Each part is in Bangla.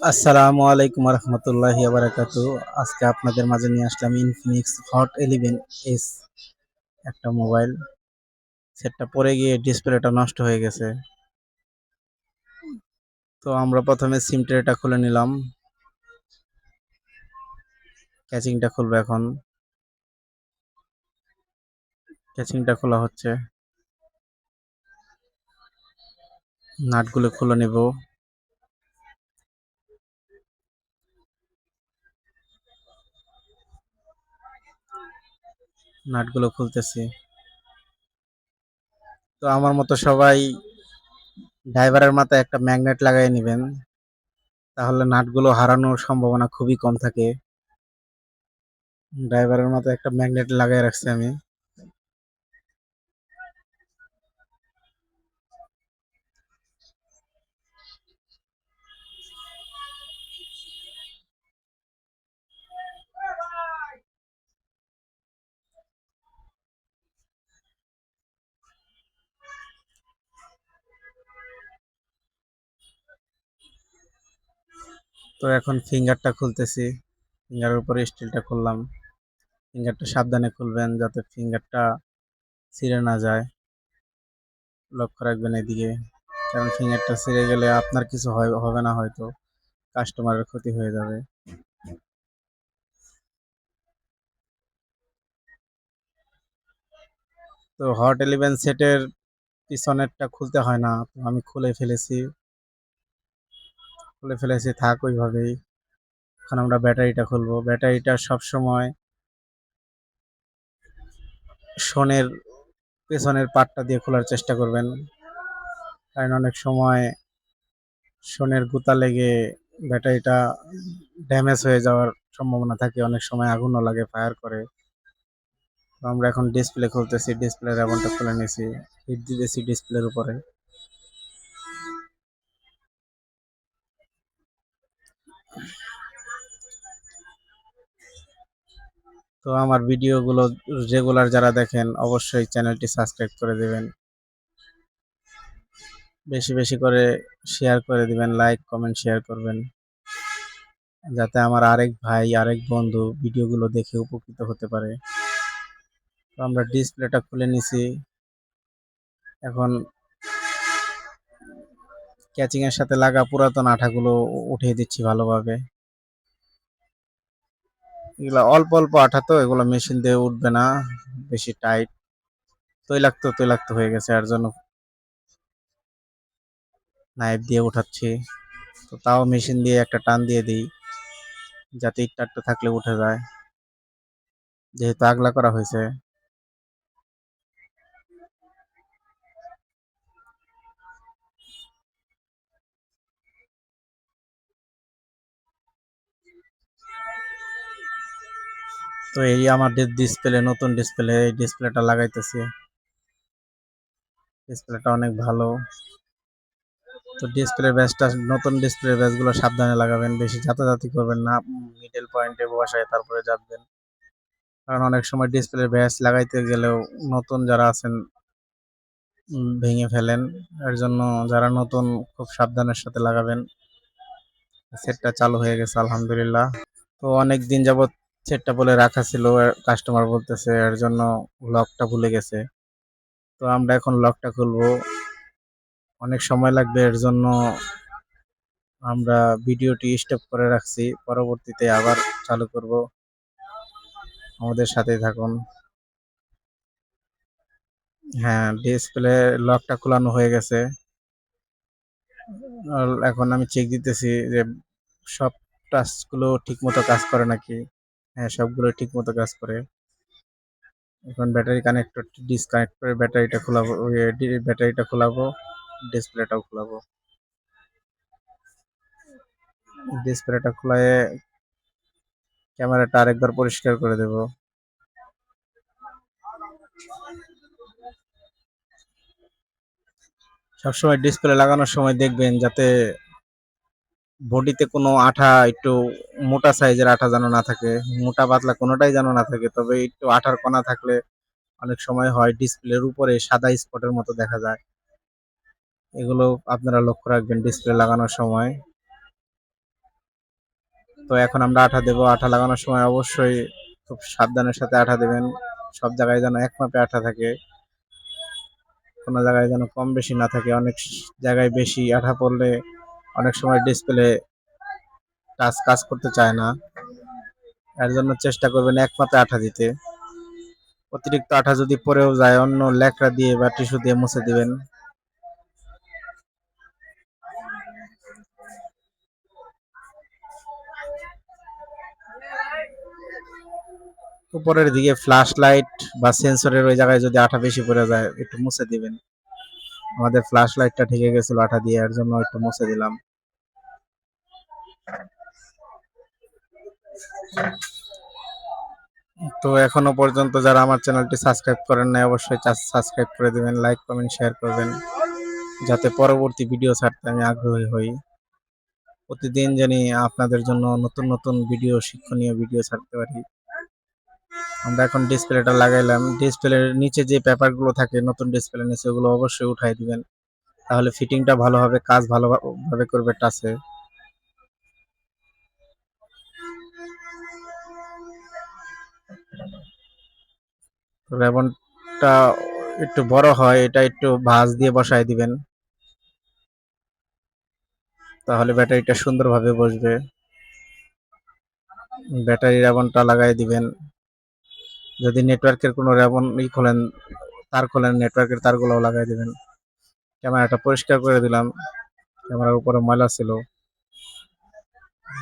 আসসালামু আলাইকুম রহমতুল্লাহি বারাকাতু আজকে আপনাদের মাঝে নিয়ে আসলাম ইনফিনিক্স হট ইলেভেন এস একটা মোবাইল সেটটা পরে গিয়ে ডিসপ্লেটা নষ্ট হয়ে গেছে। তো আমরা প্রথমে সিম ট্রেটা খুলে নিলাম। ক্যাচিংটা খুলবে এখন। ক্যাচিংটা খোলা হচ্ছে। নাটগুলো খুলে নেব। নাটগুলো খুলতেছে। তো আমার মতো সবাই ড্রাইভারের মাথায় একটা ম্যাগনেট লাগাই নেবেন, তাহলে নাটগুলো হারানোর সম্ভাবনা খুবই কম থাকে। ড্রাইভারের মাথায় একটা ম্যাগনেট লাগাই রাখছি আমি। তো এখন ফিঙ্গারটা খুলতেছি। ফিঙ্গারের উপরে স্টিলটা খুললাম। ফিঙ্গারটা সাবধানে খুলবেন যাতে ফিঙ্গারটা ছিঁড়ে না যায়। লক্ষ্য রাখবেন এদিকে। কারণ ফিঙ্গারটা ছিঁড়ে গেলে আপনার কিছু হবে না হয়তো। কাস্টমারের ক্ষতি হয়ে যাবে। তো হট ইলেভেন সেটের পিছনেরটা খুলতে হয় না। আমি খুলে ফেলেছি। খুলে ফেলেছি, থাক ওইভাবেই। এখন আমরা ব্যাটারিটা খুলবো। ব্যাটারিটা সবসময় শনের পেছনের পাটটা দিয়ে খোলার চেষ্টা করবেন। কারণ অনেক সময় শনের গুতা লেগে ব্যাটারিটা ড্যামেজ হয়ে যাওয়ার সম্ভাবনা থাকে। অনেক সময় আগুনও লাগে ফায়ার করে। আমরা এখন ডিসপ্লে খুলতেছি ডিসপ্লে রেবনটা খুলে নিয়েছি। হিট দিতেছি ডিসপ্লের উপরে। তো আমার ভিডিওগুলো রেগুলার যারা দেখেন, অবশ্যই চ্যানেলটি সাবস্ক্রাইব করে দেবেন। বেশি বেশি করে শেয়ার করে দিবেন লাইক কমেন্ট শেয়ার করবেন। যাতে আমার আরেক ভাই, আরেক বন্ধু ভিডিওগুলো দেখে উপকৃত হতে পারে। তো আমরা ডিসপ্লেটা খুলে নিছি। এখন ক্যাচিং এর সাথে লাগা পুরাতন আঠাগুলো উঠিয়ে দিচ্ছি ভালোভাবে। এগুলো অল্প অল্প আঠা তো, এগুলো মেশিন দিয়ে উঠবে না, বেশি টাইট তৈলাক্ত তৈলাক্ত হয়ে গেছে আর জন্য নাইফ দিয়ে উঠাচ্ছি। তো তাও মেশিন দিয়ে একটা টান দিয়ে দিই, যাতে ইটটা থাকলে উঠে যায়। যেহেতু আগলা করা হয়েছে। তো এই আমার ডিসপ্লে নতুন ডিসপ্লে এই ডিসপ্লেটা লাগাইতেছি। ডিসপ্লেটা অনেক ভালো। তো ডিসপ্লে ব্যাসটা নতুন ডিসপ্লে ব্যাসগুলো সাবধানে লাগাবেন, বেশি যাতাযাতি করবেন না। মিডল পয়েন্টে বসায় তারপরে যাবেন। কারণ অনেক সময় ডিসপ্লে ব্যাস লাগাইতে গেলেও নতুন যারা আছেন ভেঙে ফেলেন। এর জন্য যারা নতুন, খুব সাবধানের সাথে লাগাবেন। সেটটা চালু হয়ে গেছে, আলহামদুলিল্লাহ। তো অনেক দিন যাবৎ সেটটা বলে রাখা ছিল কাস্টমার বলতেছে, এর জন্য লকটা ভুলে গেছে। তো আমরা এখন লকটা খুলবো। অনেক সময় লাগবে, এর জন্য আমরা ভিডিওটি স্টপ করে রাখছি। পরবর্তীতে আবার চালু করব। আমাদের সাথে থাকুন। হ্যাঁ ডিসপ্লে লকটা খোলানো হয়ে গেছে। এখন আমি চেক দিতেছি যে সব টাচগুলো ঠিকমতো কাজ করে নাকি। হ্যাঁ সবগুলো ঠিক মতো কাজ করে। এখন ব্যাটারি কানেক্টর ডিসকানেক্ট করে ব্যাটারিটা খোলাবো ব্যাটারিটা খোলাবো ডিসপ্লেটাও খোলাবো। ডিসপ্লেটা খোলায় ক্যামেরাটা আরেকবার পরিষ্কার করে দেব। সবসময় ডিসপ্লে লাগানোর সময় দেখবেন যাতে বডিতে কোনো আঠা একটু মোটা সাইজের আঠা যেন না থাকে, মোটা পাতলা কোনোটাই যেন না থাকে, তবে একটু আঠার কণা থাকলে অনেক সময় হয় ডিসপ্লের উপরে সাদা স্পটের মতো দেখা যায়। এগুলো আপনারা লক্ষ্য রাখবেন ডিসপ্লে লাগানোর সময়। তো এখন আমরা আঠা দেবো, আঠা লাগানোর সময় অবশ্যই খুব সাবধানের সাথে আঠা দেবেন, সব জায়গায় যেন এক মাপে আঠা থাকে। কোনো জায়গায় যেন কম বেশি না থাকে, অনেক জায়গায় বেশি আঠা পড়লে অনেক সময় ডিসপ্লে টাচ কাজ করতে চায় না। এর জন্য চেষ্টা করবেন এক মাপে আঠা দিতে। অতিরিক্ত আঠা যদি পরেও যায়, অন্য ল্যাকড়া দিয়ে বা টিস্যু দিয়ে মুছে দিবেন। উপরের দিকে ফ্ল্যাশ লাইট বা সেন্সরের ওই জায়গায় যদি আঠা বেশি পড়ে যায়, একটু মুছে দিবেন। আমাদের ফ্ল্যাশ লাইটটা ঠেকে গেছিল আঠা দিয়ে, এর জন্য একটু মুছে দিলাম। তো এখনও পর্যন্ত যারা আমার চ্যানেলটি সাবস্ক্রাইব করেন নাই, অবশ্যই সাবস্ক্রাইব করে দিবেন, লাইক, কমেন্ট, শেয়ার করবেন, যাতে পরবর্তী ভিডিও ছাড়তে আমি আগ্রহী হই। প্রতিদিন জানি আপনাদের জন্য নতুন নতুন ভিডিও, শিক্ষণীয় ভিডিও ছাড়তে পারি। আমরা এখন ডিসপ্লেটা লাগাইলাম। ডিসপ্লের নিচে যে পেপারগুলো থাকে, নতুন ডিসপ্লে নিচে, ওগুলো অবশ্যই উঠাই দিবেন। তাহলে ফিটিংটা ভালো হবে কাজ ভালোভাবে করবে টাচে রেবনটা একটু বড় হয়, এটা একটু ভাঁজ দিয়ে বসাই দিবেন। তাহলে ব্যাটারিটা সুন্দরভাবে বসবে। ব্যাটারি রেবনটা লাগাই দিবেন। যদি নেটওয়ার্কের কোনো রেবন ই খোলেন, তার খোলেন, নেটওয়ার্কের তারগুলোও লাগাই দিবেন। ক্যামেরাটা পরিষ্কার করে দিলাম। ক্যামেরার উপরে ময়লা ছিল।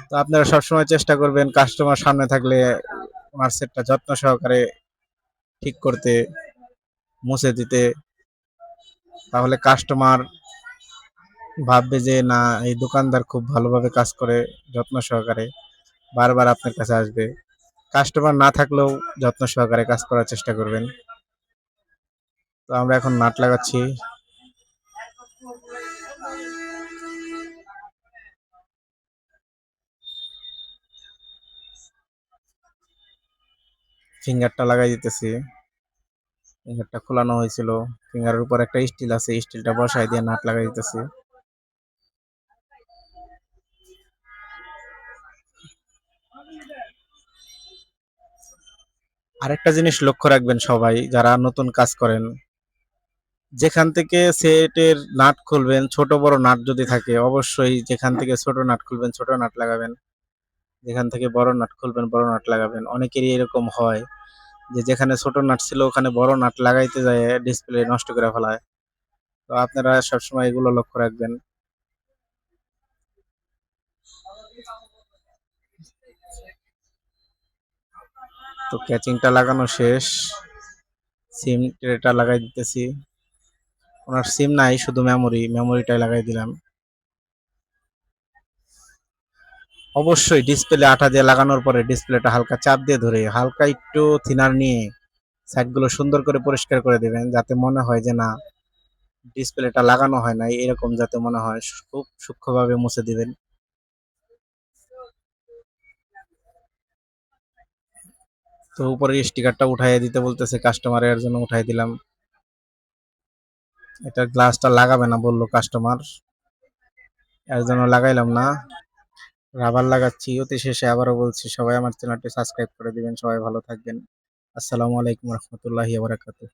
তো আপনারা সবসময় চেষ্টা করবেন কাস্টমার সামনে থাকলে ওনার সেটটা যত্ন সহকারে ঠিক করতে, মুছে দিতে। তাহলে কাস্টমার ভাববে যে, না, এই দোকানদার খুব ভালোভাবে কাজ করে, যত্ন সহকারে। বারবার আপনার কাছে আসবে। কাস্টমার না থাকলেও যত্ন সহকারে কাজ করার চেষ্টা করবেন। তো আমরা এখন নাট লাগাচ্ছি। ফিঙ্গারটা লাগাই দিতেছি। ফিঙ্গারটা খোলানো হয়েছিল। ফিঙ্গারের উপর একটা স্টিল আছে স্টিলটা বসাই দিয়ে নাট লাগাই দিতেছি। আরেকটা জিনিস লক্ষ্য রাখবেন সবাই, যারা নতুন কাজ করেন। যেখান থেকে সেটের নাট খুলবেন, ছোট বড় নাট যদি থাকে, অবশ্যই যেখান থেকে ছোট নাট খুলবেন, ছোট নাট লাগাবেন। যেখান থেকে বড় নাট খুলবেন, বড় নাট লাগাবেন। অনেকেরই এরকম হয় যে যেখানে ছোট নাট ছিল ওখানে বড় নাট লাগাইতে যায় ডিসপ্লে নষ্ট করে ফেলায়। তো আপনারা সবসময় এগুলো লক্ষ্য রাখবেন। তো ক্যাচিংটা লাগানো শেষ। সিম ট্রেটা লাগাই দিতেছি। ওনার সিম নাই, শুধু মেমোরি মেমোরিটাই লাগাই দিলাম। অবশ্যই ডিসপ্লে আঠা দিয়ে লাগানোর পরে ডিসপ্লেটা হালকা চাপ দিয়ে ধরে, হালকা একটু থিনার নিয়ে সাইডগুলো সুন্দর করে পরিষ্কার করে দেবেন, যাতে মনে হয় যে না ডিসপ্লেটা লাগানো হয় নাই, এরকম যাতে মনে হয় খুব সূক্ষ্মভাবে মুছে দিবেন। তো উপরে স্টিকারটা উঠাই দিতে বলতেছে কাস্টমারের জন্য উঠাই দিলাম। এটা গ্লাসটা লাগাবে না বলল কাস্টমার এর জন্য লাগাইলাম না। রাবার লাগাচ্ছি অতি শেষে আবারও বলছি, সবাই আমার চ্যানেলটি সাবস্ক্রাইব করে দিবেন, সবাই ভালো থাকবেন। আসসালামু আলাইকুম রহমতুল্লাহি বারাকাতুহ।